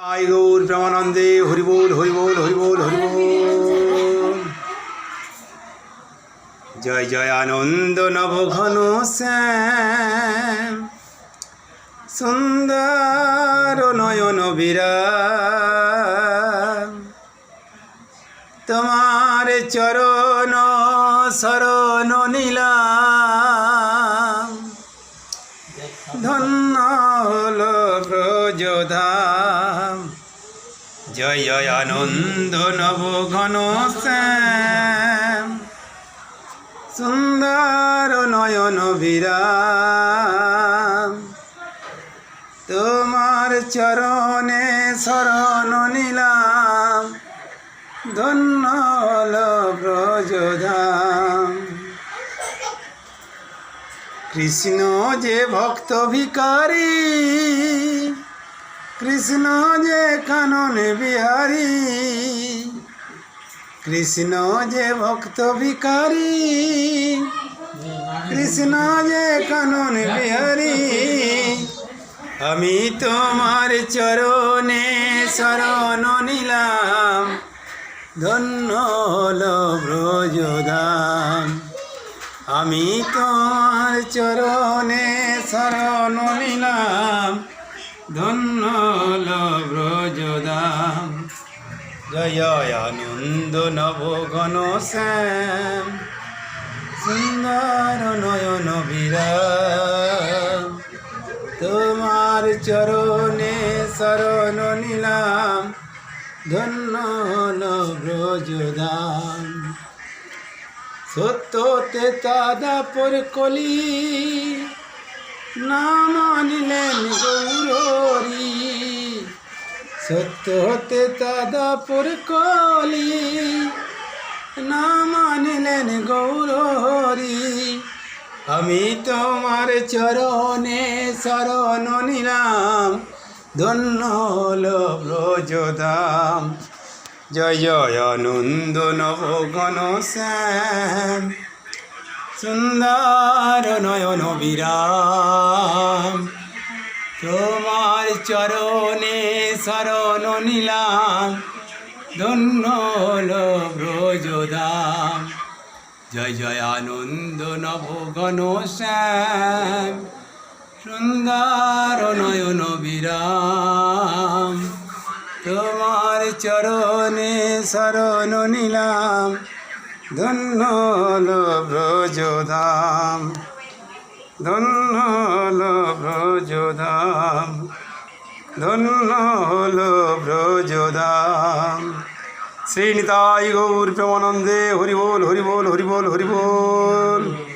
I Gour প্রেমানন্দে হরিবোল হরিবোল হরিবোল হরিবোল জয় জয় আনন্দ নব ঘন শ্যাম। সুন্দর নয়ন বিরাম। তোমার চরণ, শরণ নীলাম। ধন্য হল ব্রজধাম জয় জয় আনন্দ নব ঘন শ্যাম। সুন্দর নয়ন বিরাম। তোমার চরণে শরণ নিলাম। ধন্য ব্রজধাম। কৃষ্ণ যে ভক্ত ভিকারী কৃষ্ণ যে কানন বিহারী, কৃষ্ণ যে ভক্ত ভিকারী কৃষ্ণ যে কানন বিহারী, আমি তোমার চরণে শরণ নিলাম, ধন্য হল ব্রজধাম। আমি তোমার চরণে শরণ নিলাম ধন্য ব্রজদাম জয় আনন্দ ঘন শ্যাম। সুন্দর নয়ন বিরাম। তোমার চরণে শরণ নিলাম। ধন্য ব্রজদাম সত্যতে তাদাপর কলি না মানিলেন গৌরী সত্যতে তাদাপর কলি। না মানিলেন গৌরী আমি তোমার চরণে শরণ নিলাম, ধন্য হল ব্রজদাম জয় জয় আনন্দ নব ঘন শ্যাম। সুন্দর নয়ন বিরাম। তোমার চরণে শরণ নিলাম, ধন্য হল ব্রজদাম। জয় জয় আনন্দ নব ঘন শ্যাম, সুন্দর নয়ন বিরাম। তোমার চরণে শরণ নিলাম, ধন্য হল ব্রজধাম। ধন্য হল ব্রজধাম। ধন্য হলো ব্রজধাম। শ্রীনিতাই গৌর প্রেমানন্দে হরিবোল হরিবোল হরিবোল হরিবোল।